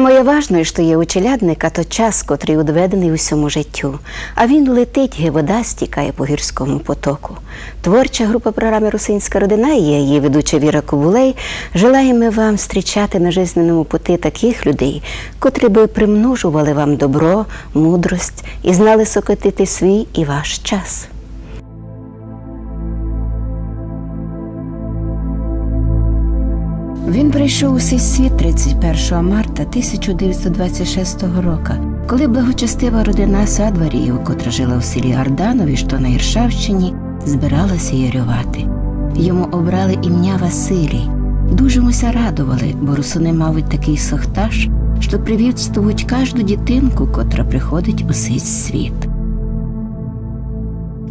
Самое важне, що є у челядника, то час, котрий удведений усьому життю, а він летить, ге вода стікає по гірському потоку. Творча група програми Русинська родина і її ведуча Віра Ковулей. Желаємо вам зустрічати на жизненному пути таких людей, котрі би примножували вам добро, мудрость і знали сокотити свій і ваш час. Він прийшов у цей світ 31 марта 1926 року, коли благочестива родина Садваріїв, котра жила в селі Арданові, що на Іршавщині, збиралася ярювати. Йому обрали ім'я Василій. Дуже муся радували, бо русуни мабуть такий сохтаж, що привітствують кожну дитинку, котра приходить у цей світ.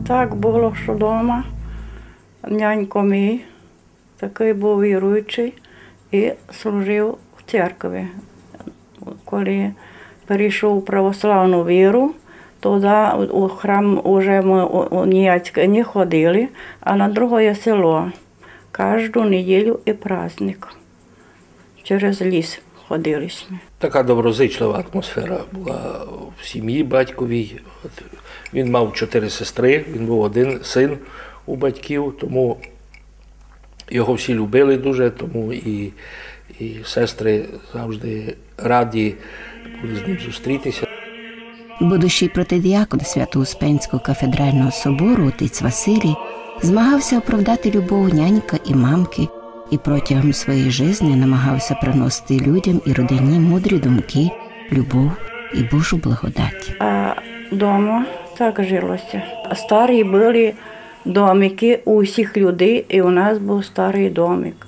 Так було, що вдома нянько мій, такий був віруючий і служив в церкві. Коли перейшов у православну віру, туди у храм вже ми у ніяк не ходили, а на друге село. Кожну неділю і праздник. Через ліс ходили. Така доброзичлива атмосфера була в сім'ї батьковій. От Він мав чотири сестри, він був один син у батьків, тому його всі любили дуже, тому і, і сестри завжди раді були з ним зустрітися. Будущий протидіакон Свято-Успенського кафедрального собору отець Василій змагався оправдати любов нянька і мамки і протягом своєї житті намагався приносити людям і родині мудрі думки, любов і Божу благодать. А вдома так жилося. Старі були домики у всіх людей, і у нас був старий домик.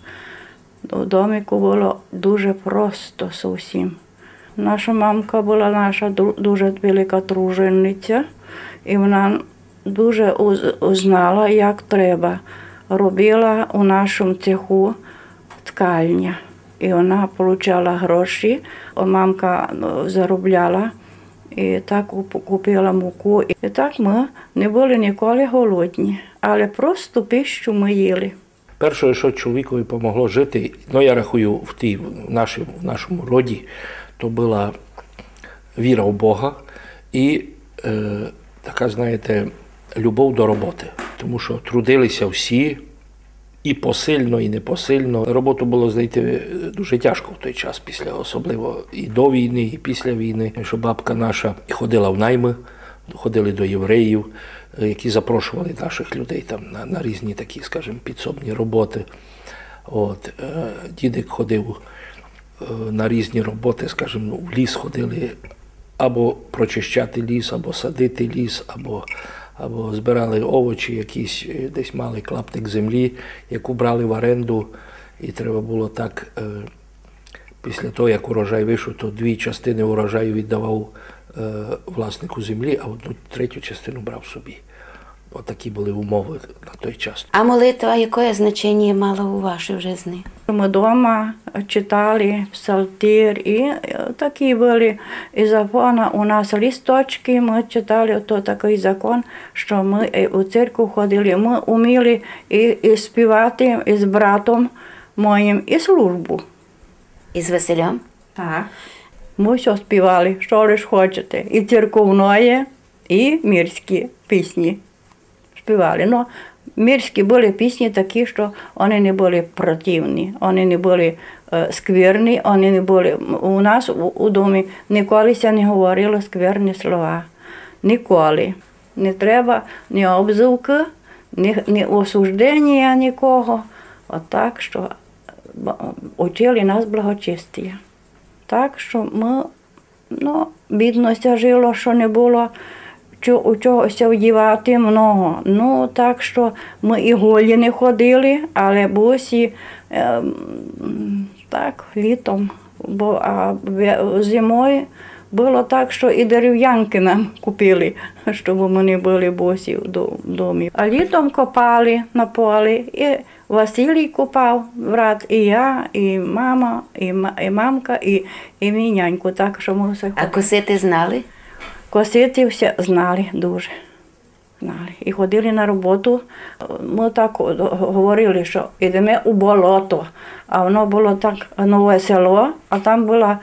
У домику було дуже просто зовсім. Наша мамка була наша дуже велика дружинниця, і вона дуже уз- узнала, як треба. Робила у нашому цеху ткальня. І вона отримала гроші, мамка ну, заробляла. І так куп- купила муку. І так ми не були ніколи голодні, але просто пищу ми їли. Перше, що чоловікові допомогло жити, ну я рахую в тій в нашому, в нашому роді, то була віра в Бога і е, така, знаєте, любов до роботи. Тому що трудилися всі і посильно, і непосильно. Роботу було знайти дуже тяжко в той час, після особливо і до війни, і після війни. Що бабка наша ходила в найми, ходили до євреїв, е, які запрошували наших людей там на, на різні такі, скажімо, підсобні роботи. От, е, дідик ходив е, на різні роботи, скажімо, ну, в ліс ходили або прочищати ліс, або садити ліс, або, або збирали овочі, якісь е, десь мали клаптик землі, яку брали в оренду, і треба було так. е, Після того, як урожай вийшов, то дві частини урожаю віддавав е, власнику землі, а одну третю частину брав собі. Отакі були умови на той час. А молитва яке значення мала у вашій житті? Ми вдома читали псалтир і е, такі були із закону. У нас листочки, ми читали то такий закон, що ми е, у церкву ходили. Ми вміли і, і співати із братом моїм і службу. Із Василем? Так. Ми все співали, що лиш хочете. І церковної, і мірські пісні співали. Ну, мірські були пісні такі, що вони не були противні, вони не були е, скверні, вони не були. У нас у, у домі ніколи ся не говорило скверні слова. Ніколи. Не треба ні обзивки, ні, ні осуждення нікого. Отак, що б- учили нас благочестя. Так що ми, ну, бідності жило, що не було чо- у чогось вдівати много. Ну, так що ми і голі не ходили, але босі ем, так, літом. Бо а зимою було так, що і дерев'янки нам купили, щоб ми не були босі в до- домі. А літом копали на полі, і Василій купав, брат, і я, і мама, і, і мамка, і, і мій няньку. Так що ми все А косити знали? Косити все знали дуже. знали. І ходили на роботу. Ми так говорили, що йдемо у болото. А воно було так нове село, а там була,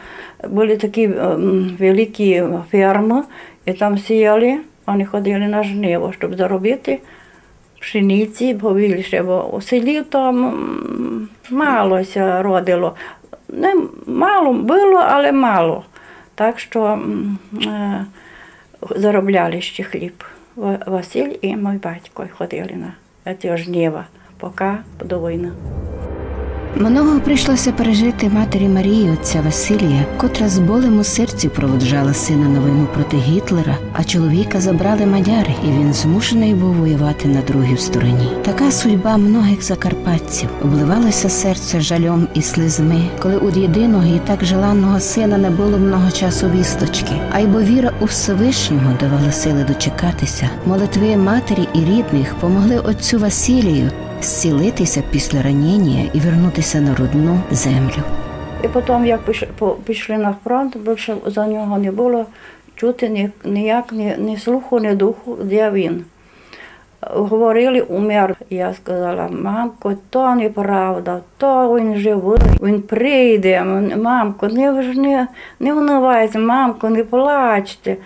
були такі ем, великі ферми, і там сіяли, вони ходили на жниво, щоб заробити пшениці, побільше, бо у селі там малося родило. Не мало було, але мало. Так що е, заробляли ще хліб. Ва- Василь і мій батько ходили на ці жнива, поки до війни. Многого прийшлося пережити матері Марії отця Василія, котра з болем у серці проводжала сина на війну проти Гітлера, а чоловіка забрали мадяри, і він змушений був воювати на другій стороні. Така судьба многих закарпатців обливалося серце жальом і слизми, коли у єдиного і так желанного сина не було много часу вісточки. А й бо віра у Всевишнього давала сили дочекатися. Молитви матері і рідних помогли отцю Василію зцілитися після ранення і вернутися на родну землю. І потім, як пішли на фронт, більше за нього не було чути ніяк ні, ні слуху, ні духу, де він. Говорили, умер. Я сказала, мамко, то неправда, то він живий, він прийде. Мамко, не, ви ж не, не унивайте, мамко, не плачте.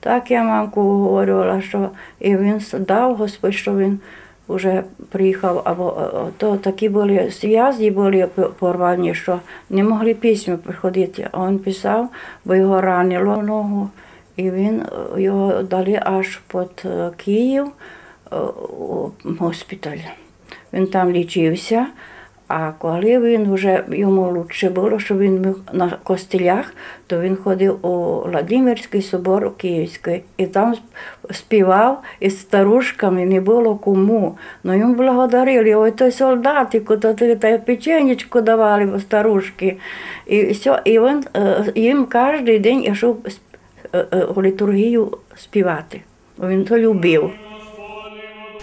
Так я мамку говорила, що і він дав Господь, що він вже приїхав, або е, то такі були зв'язки були порвані, що не могли письма приходити. А він писав, бо його ранило ногу, і він його дали аж під Київ у госпіталь. Він там лічився. А коли він вже йому краще було, що він міг на костелях, то він ходив у Владимирський собор у Київський і там співав із старушками, не було кому. Ну йому благодарили, ой, той солдатику, то та печенечку давали старушки. І все, і він е, їм кожен день йшов е, е, у літургію співати. Він то любив.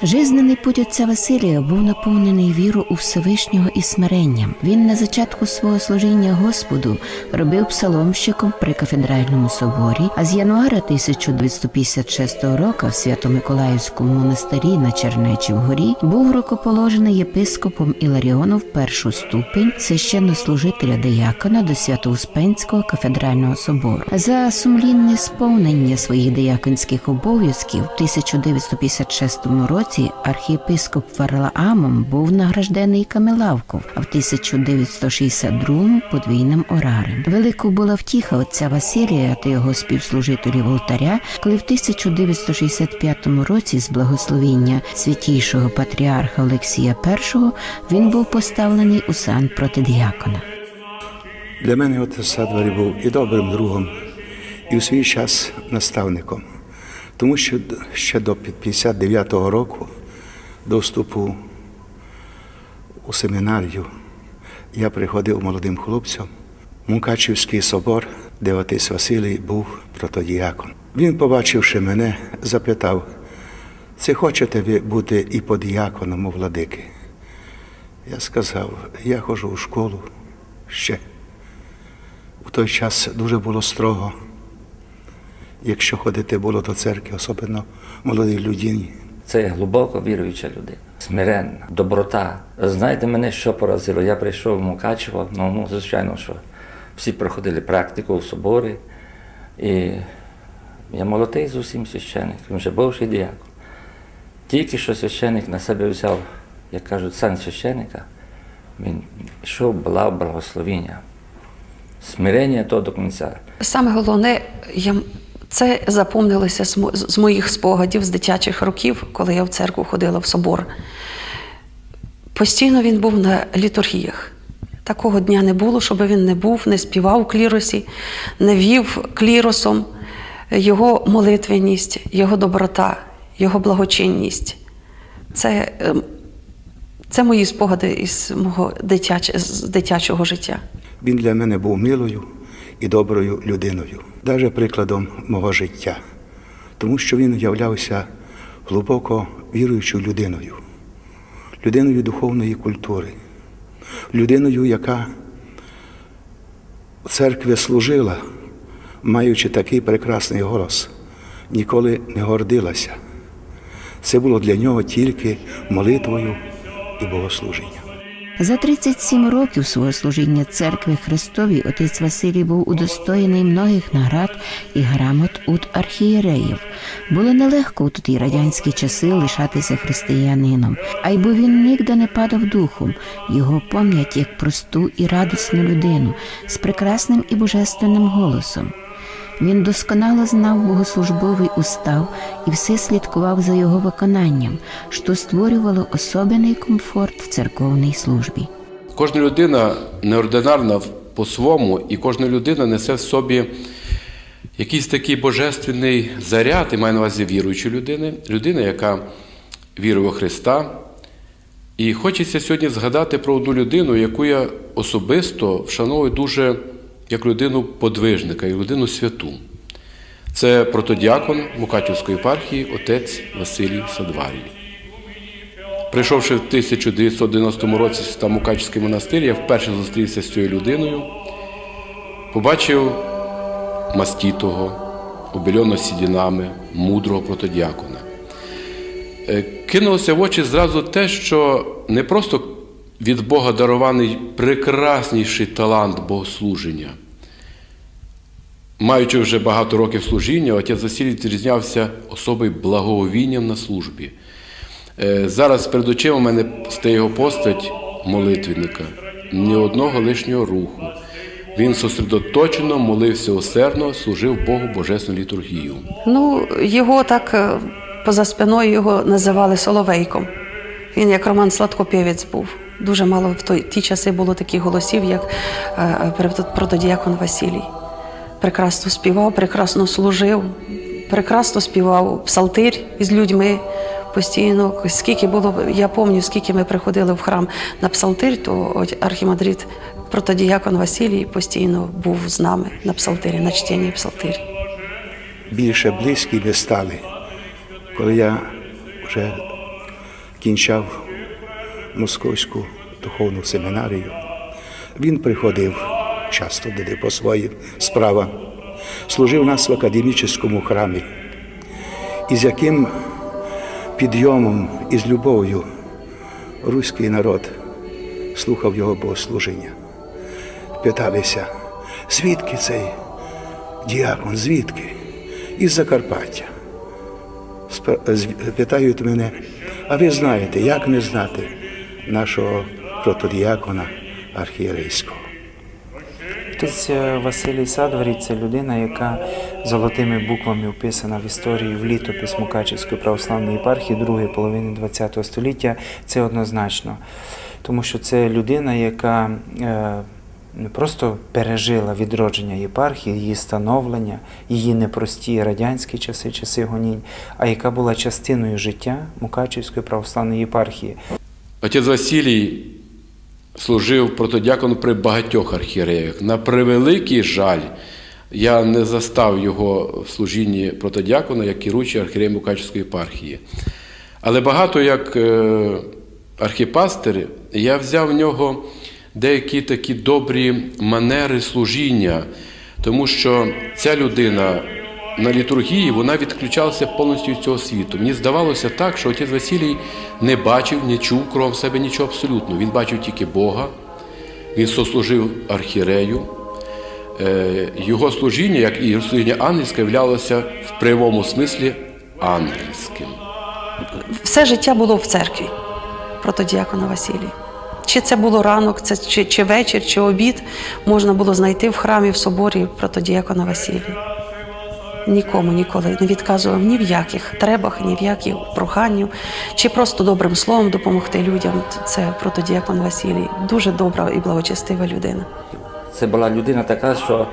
Жизнений путь отця Василія був наповнений віру у Всевишнього і смиренням. Він на зачатку свого служіння Господу робив псаломщиком при кафедральному соборі, а з януаря 1256 року в Свято-Миколаївському монастирі на Чернечій горі був рукоположений єпископом Іларіоном в першу ступень священнослужителя диякона до Свято-Успенського кафедрального собору. За сумлінне сповнення своїх дияконських обов'язків в 1956 році архієпископ Варлаамом був награждений Камелавков, а в 1962 подвійним орарем. Велику була втіха отця Василія та його співслужителів алтаря, коли в 1965 році з благословіння святійшого патріарха Олексія І він був поставлений у сан протидіякона. Для мене отець Садварі був і добрим другом, і у свій час наставником. Тому що ще до 59-го року, до вступу у семінарію, я приходив молодим хлопцям в Мукачівський собор, де отець Василій був протодіякон. Він, побачивши мене, запитав, чи хочете ви бути і подіяконом у владики? Я сказав, я ходжу у школу ще. У той час дуже було строго. Якщо ходити було до церкви, особливо молодій людині. Це глибоко віруюча людина, смиренна, доброта. Знаєте, мене що поразило? Я прийшов в Мукачево, ну, ну звичайно, що всі проходили практику у соборі. І я молодий з усім священик, він вже бувший діякон. Тільки що священик на себе взяв, як кажуть, сан священика, він йшов, була благословіння. Смирення то до кінця. Саме головне, я, це запомнилося з, моїх спогадів з дитячих років, коли я в церкву ходила в собор. Постійно він був на літургіях. Такого дня не було, щоб він не був, не співав у кліросі, не вів кліросом його молитвеність, його доброта, його благочинність. Це, ем, це мої спогади із мого дитяч, з дитячого життя. Він для мене був милою і доброю людиною, навіть прикладом мого життя, тому що він являвся глибоко віруючою людиною, людиною духовної культури, людиною, яка в церкві служила, маючи такий прекрасний голос, ніколи не гордилася. Це було для нього тільки молитвою і богослуженням. За 37 років свого служіння церкви Христовій отець Василій був удостоєний многих наград і грамот від архієреїв. Було нелегко у ті радянські часи лишатися християнином, а й бо він нігде не падав духом. Його пам'ять як просту і радісну людину з прекрасним і божественним голосом. Він досконало знав богослужбовий устав і все слідкував за його виконанням, що створювало особливий комфорт в церковній службі. Кожна людина неординарна по-своєму, і кожна людина несе в собі якийсь такий божественний заряд, і має на увазі віруючої людини, людина, яка вірує у Христа. І хочеться сьогодні згадати про одну людину, яку я особисто вшановую дуже як людину подвижника і людину святу. Це протодіакон Мукачівської єпархії отець Василій Садварій. Прийшовши в 1990 році в Мукачівський монастир, я вперше зустрівся з цією людиною, побачив мастітого, обільоно сідінами, мудрого протодіакона. Е, кинулося в очі зразу те, що не просто від Бога дарований прекрасніший талант богослуження. Маючи вже багато років служіння, отець Василій відрізнявся особою благовінням на службі. Е, зараз перед очима у мене стає його постать молитвенника, ні одного лишнього руху. Він сосредоточено молився усердно, служив Богу Божественну літургію. Ну, його так е, поза спиною його називали Соловейком. Він як Роман Сладкопєвець був. Дуже мало в той, ті часи було таких голосів, як е, протодіакон Василій. Прекрасно співав, прекрасно служив, прекрасно співав псалтир із людьми постійно. Скільки було, я пам'ятаю, скільки ми приходили в храм на псалтир, то архімандрит протодіякон Василій постійно був з нами на псалтирі, на чтенні псалтирі. Більше близькі ми стали, коли я вже кінчав московську духовну семінарію. Він приходив часто туди по своїм справам, служив нас в академічному храмі, і з яким підйомом і з любов'ю руський народ слухав його богослуження. Питалися, звідки цей діакон, звідки? Із Закарпаття. Питають мене, а ви знаєте, як не знати нашого протодіакона архієрейського? Отець Василій Садварій це людина, яка золотими буквами вписана в історії в літопис Мукачівської православної єпархії другої половини ХХ століття. Це однозначно, тому що це людина, яка е, не просто пережила відродження єпархії, її становлення, її непрості радянські часи, часи гонінь, а яка була частиною життя Мукачівської православної єпархії. Отець Василій служив протодякон при багатьох архієреях. На превеликий жаль, я не застав його в служінні протодякона як керуючий архієрей Мукачівської єпархії. Але багато як е, архіпастер я взяв в нього деякі такі добрі манери служіння, тому що ця людина на літургії вона відключалася повністю від цього світу. Мені здавалося так, що отець Василій не бачив, не чув кров себе нічого абсолютно. Він бачив тільки Бога, він сослужив архірею. Е, його служіння, як і служіння ангельське, являлося в прямому смислі ангельським. Все життя було в церкві протодіакона Василія. Чи це було ранок, це чи, чи вечір, чи обід можна було знайти в храмі в соборі протодіакона Василія. Нікому ніколи не відказував ні в яких требах, ні в яких проханню, чи просто добрим словом допомогти людям. Це протодіакон Василій. Дуже добра і благочестива людина. Це була людина така, що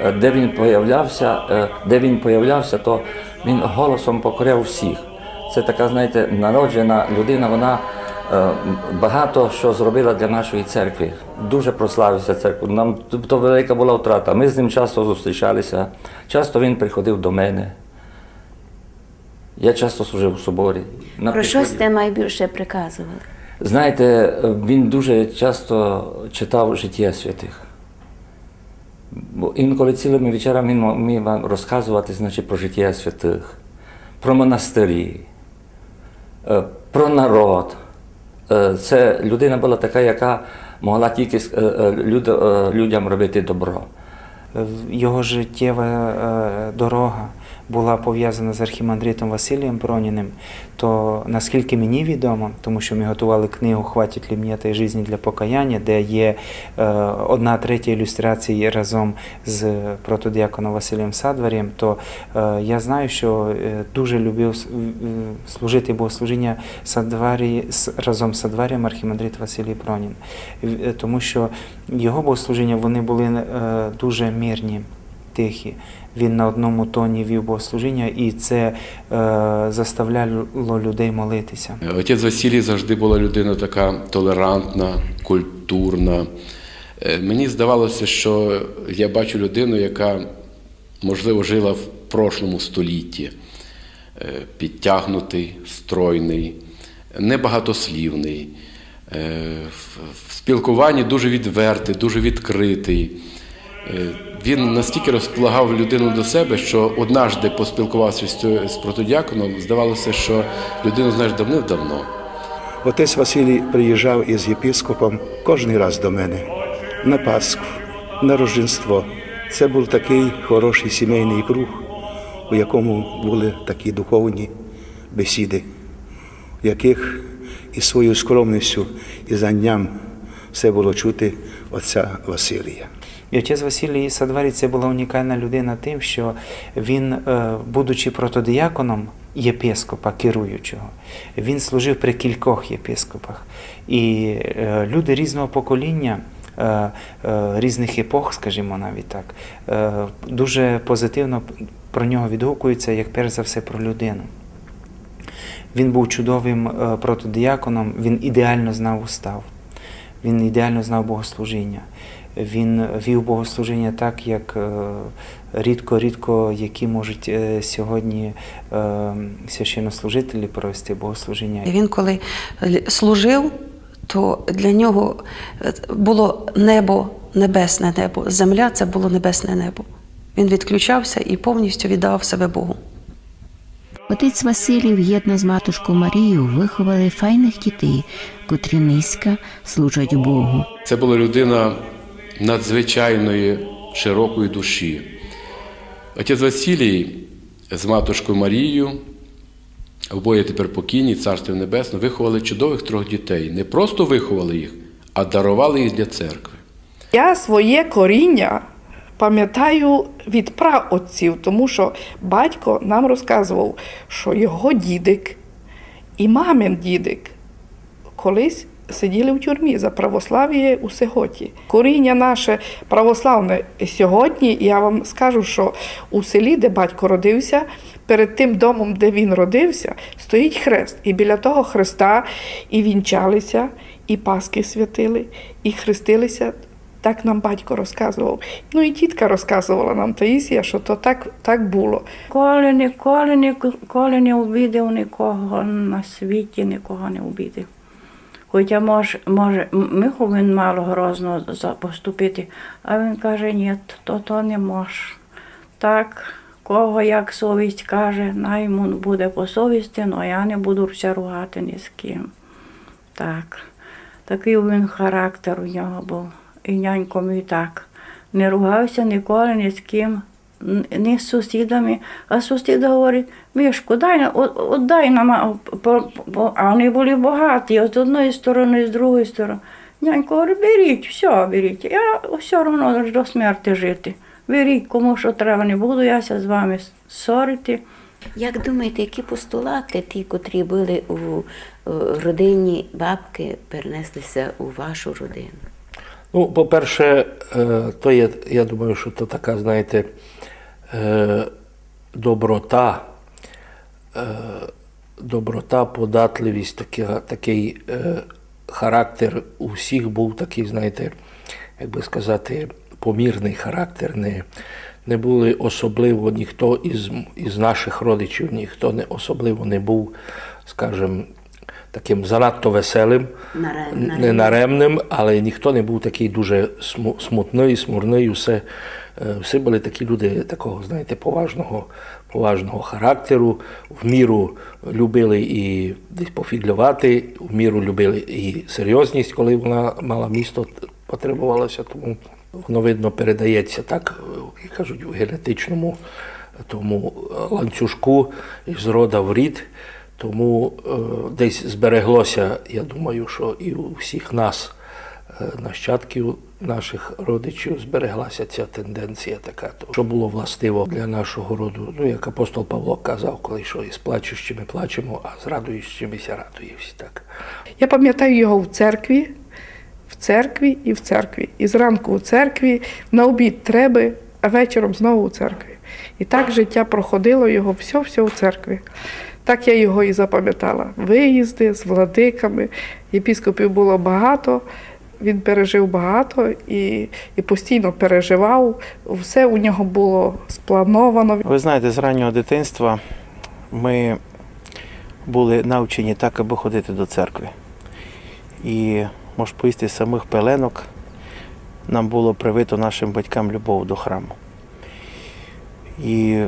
е, де він появлявся, е, де він появлявся, то він голосом покоряв всіх. Це така, знаєте, народжена людина, вона багато що зробила для нашої церкви. Дуже прославився церкву. Нам то велика була втрата. Ми з ним часто зустрічалися. Часто він приходив до мене. Я часто служив у соборі. Про що сте найбільше приказували? Знаєте, він дуже часто читав життя святих. Бо інколи цілими вечорами він міг вам розказувати значить, про життя святих, про монастирі е, про народ. Е, Це людина була така, яка могла тільки е, е, люд- людям робити добро. Його життєва дорога була пов'язана з архімандритом Василієм Проніним, то наскільки мені відомо, тому що ми готували книгу Хватить ли мені та житті для покаяння, де є е, одна третя ілюстрації разом з протодіаконом Василієм Садварієм, то е, я знаю, що е, дуже любив служити богослужіння Садварі, разом з Садварієм архімандрит Василій Пронін. Тому що його богослужіння вони були дуже мирні, тихі. Він на одному тоні вів богослужіння, і це е, заставляло людей молитися. Отець Василій завжди була людина така толерантна, культурна. Е, Мені здавалося, що я бачу людину, яка, можливо, жила в прошлому столітті. Е, Підтягнутий, стройний, небагатослівний, е, в в спілкуванні дуже відвертий, дуже відкритий. Він настільки розполагав людину до себе, що однажди поспілкувався з протодіаконом, здавалося, що людину знаєш давним-давно. Отець Василій приїжджав із єпископом кожен раз до мене на Пасху, на Рождество. Це був такий хороший сімейний круг, у якому були такі духовні бесіди, в яких із своєю скромністю і знанням все було чути отця Василія. І отець Василій це була унікальна людина тим, що він, е, будучи протодіаконом єпископа керуючого, він служив при кількох єпископах. І е, люди різного покоління. е, Різних епох, скажімо навіть так, дуже позитивно про нього відгукуються, як перш за все про людину. Він був чудовим протодіаконом, він ідеально знав устав, він ідеально знав богослужіння. Він вів богослужіння так, як е, рідко-рідко які можуть е, сьогодні е, священнослужителі провести богослужіння. Він, коли служив, то для нього е, було небо, небесне небо. Земля це було небесне небо. Він відключався і повністю віддав себе Богу. Отець Василій в'єдно з матушкою Марією виховали файних дітей, котрі низько служать Богу. Це була людина надзвичайної широкої душі. Отець Василій з матушкою Марією, обоє тепер покійні, царство небесне, виховали чудових трьох дітей. Не просто виховали їх, а дарували їх для церкви. Я своє коріння пам'ятаю від праотців, тому що батько нам розказував, що його дідик і мамин дідик колись сиділи в тюрмі за православ'я у Сеготі. Коріння наше православне сьогодні, я вам скажу, що у селі, де батько родився, перед тим домом, де він родився, стоїть хрест. І біля того хреста і вінчалися, і Паски святили, і хрестилися. Так нам батько розказував. Ну і тітка розказувала нам Таїсія, що то так, так було. Коли ніколи, ніколи не обідав нікого на світі, нікого не обідав. Хоча може, може, Михов він мало грозно поступити, а він каже, ні, то то не може. Так, кого як совість каже, най йому буде по совісті, але я не буду все ругати ні з ким. Так, такий він характер у нього був. І нянько мій так. Не ругався ніколи ні з ким, н- ні з сусідами. А сусід говорить, Мішку, дай, на- от, от дай нам, а, вони були багаті, з одної сторони, з другої сторони. Нянько говорить, беріть, все беріть. Я все одно до смерті жити. Беріть, кому що треба, не буду яся з вами ссорити. Як думаєте, які постулати, ті, котрі були у родині бабки, перенеслися у вашу родину? Ну, по-перше, е, то є, я думаю, що то така, знаєте, е, доброта, е, доброта, податливість, така, такий е, характер у всіх був такий, знаєте, як би сказати, помірний характер. Не, не були особливо ніхто із, із наших родичів, ніхто не особливо не був, скажімо, таким занадто веселим, Наре- не наремним, але ніхто не був такий дуже смутний, смурний. Усе, е, всі були такі люди такого, знаєте, поважного, поважного характеру, в міру любили і десь пофіглювати, в міру любили і серйозність, коли вона мала місто, потребувалося, тому воно видно передається так, як кажуть, у генетичному тому ланцюжку з рода в рід. Тому е, десь збереглося, я думаю, що і у всіх нас, е, нащадків наших родичів, збереглася ця тенденція така, що було властиво для нашого роду. Ну, як апостол Павло казав, коли що із плачущими плачемо, а з радуючимися радуємося. Так. Я пам'ятаю його в церкві, в церкві і в церкві. І зранку у церкві, на обід треба, а вечором знову у церкві. І так життя проходило його все-все у церкві. Так я його і запам'ятала. Виїзди з владиками, єпіскопів було багато, він пережив багато і, і постійно переживав. Все у нього було сплановано. Ви знаєте, з раннього дитинства ми були навчені так, аби ходити до церкви. І, може поїсти з самих пеленок, нам було привито нашим батькам любов до храму. І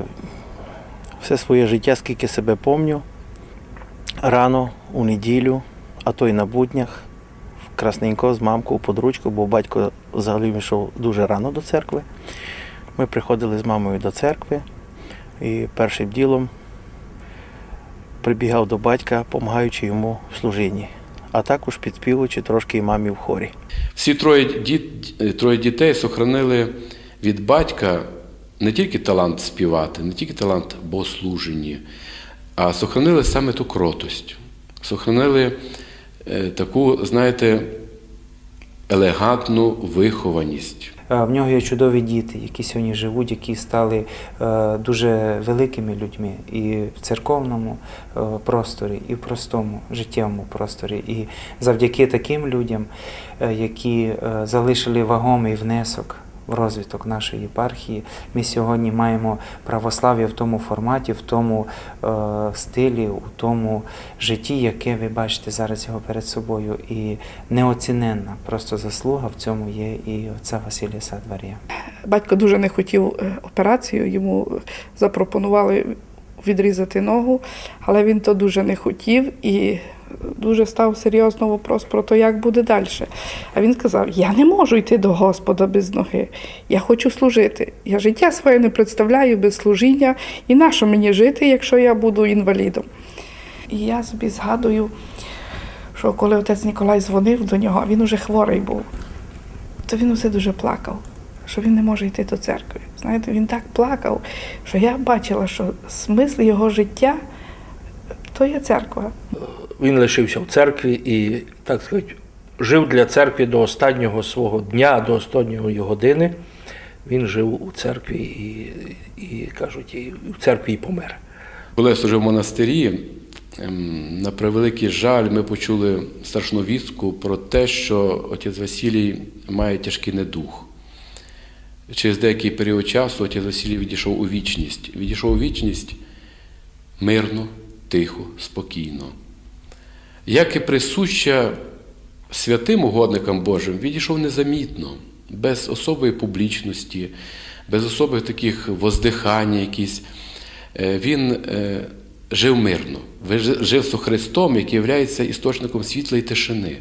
все своє життя, скільки себе помню, рано у неділю, а то й на буднях, красненько з мамкою под ручку, бо батько взагалі йшов дуже рано до церкви. Ми приходили з мамою до церкви і першим ділом прибігав до батька, допомагаючи йому в служінні, а також підспівуючи трошки і мамі в хорі. Всі троє, діт, троє дітей сохранили від батька не тільки талант співати, не тільки талант богослуження, а сохранили саме ту кротость, сохранили е, таку, знаєте, елегантну вихованість. В нього є чудові діти, які сьогодні живуть, які стали е, дуже великими людьми і в церковному е, просторі, і в простому життєвому просторі. І завдяки таким людям, е, які залишили вагомий внесок розвиток нашої єпархії. Ми сьогодні маємо православ'я в тому форматі, в тому е, стилі, у тому житті, яке ви бачите зараз його перед собою. І неоціненна просто заслуга в цьому є і отця Василія Садварія. Батько дуже не хотів е, операцію, йому запропонували відрізати ногу, але він то дуже не хотів і дуже став серйозно вопрос про те, як буде далі. А він сказав: Я не можу йти до Господа без ноги. Я хочу служити. Я життя своє не представляю без служіння. І нащо мені жити, якщо я буду інвалідом? І я собі згадую, що коли отець Ніколай дзвонив до нього, він уже хворий був, то він усе дуже плакав. Що він не може йти до церкви. Знаєте, він так плакав, що я бачила, що смисл його життя то є церква. Він лишився в церкві і, так сказати, жив для церкви до останнього свого дня, до останньої години. Він жив у церкві і, і кажуть, і в церкві і помер. Коли я служив в монастирі, ем, на превеликий жаль, ми почули страшну вістку про те, що отець Василій має тяжкий недух. Через деякий період часу отець Василій відійшов у вічність. Відійшов у вічність мирно, тихо, спокійно. Як і присуща святим угодникам Божим, відійшов незамітно, без особої публічності, без особих таких воздихань якісь. Е, він е, жив мирно, жив з Христом, який є істочником світла і тишини.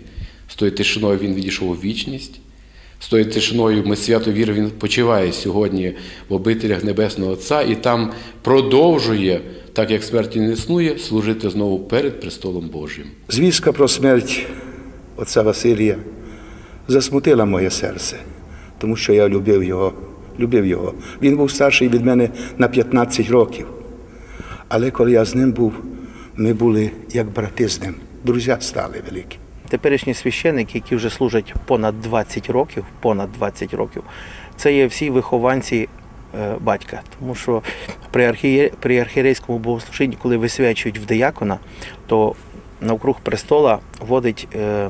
З тою тишиною він відійшов у вічність. З тою тишиною ми свято віри, він почиває сьогодні в обителях Небесного Отця і там продовжує так як смерті не існує, служити знову перед престолом Божим. Звістка про смерть отця Василія засмутила моє серце, тому що я любив його. Любив його. Він був старший від мене на 15 років. Але коли я з ним був, ми були як брати з ним. Друзі стали великі. Теперішні священики, які вже служать понад 20 років, понад 20 років, це є всі вихованці Е, батька. Тому що при архіє, при архієрейському богослужінні, коли висвячують в диякона, то навкруг престола водить е,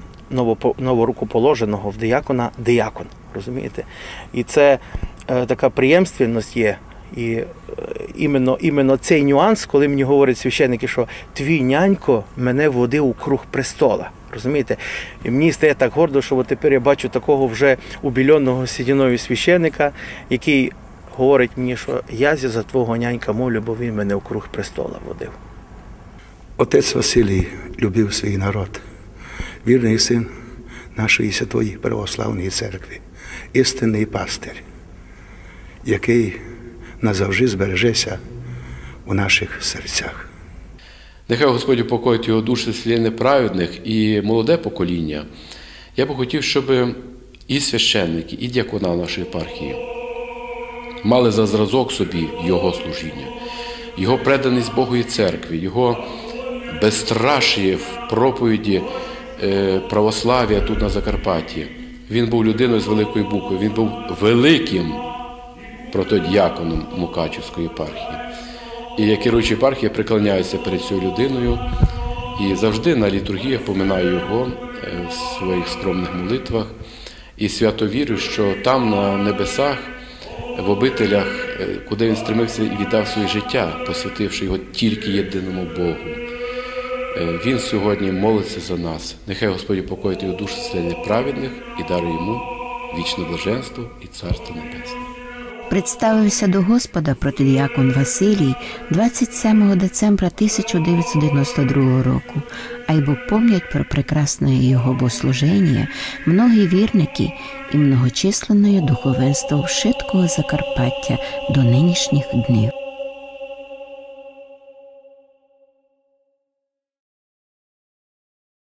новорукоположеного в диякона диякон. розумієте? І це е, така приємственність є. І іменно іменно цей нюанс, коли мені говорять священники, що твій нянько мене водив у круг престола. Розумієте? І мені стає так гордо, що от тепер я бачу такого вже убільонного сідінові священика, який говорить мені, що я за твого нянька молю, бо він мене округ престола водив. Отець Василій любив свій народ, вірний син нашої святої православної церкви, істинний пастир, який назавжди збережеться у наших серцях. Нехай Господь упокоїть його душу слід неправедних і молоде покоління. Я би хотів, щоб і священники, і дякона нашої єпархії мали за зразок собі Його служіння, Його преданість Богу і церкві, Його безстрашіє в проповіді е, православ'я тут на Закарпатті. Він був людиною з великої букви, він був великим протодіаконом Мукачівської єпархії. І як керуючий єпархії, я приклоняюся перед цією людиною і завжди на літургіях поминаю його е, в своїх скромних молитвах. І свято вірю, що там, на небесах, в обителях, е, куди він стремився і віддав своє життя, посвятивши його тільки єдиному Богу. Е, Він сьогодні молиться за нас. Нехай Господь покоїть його душу серед праведних і дарує йому вічне блаженство і царство небесне. Представився до Господа протидіакон Василій 27 децембра 1992 року, а й бо помнять про прекрасне його богослуження многі вірники і многочисленне духовенство Вшиткого Закарпаття до нинішніх днів.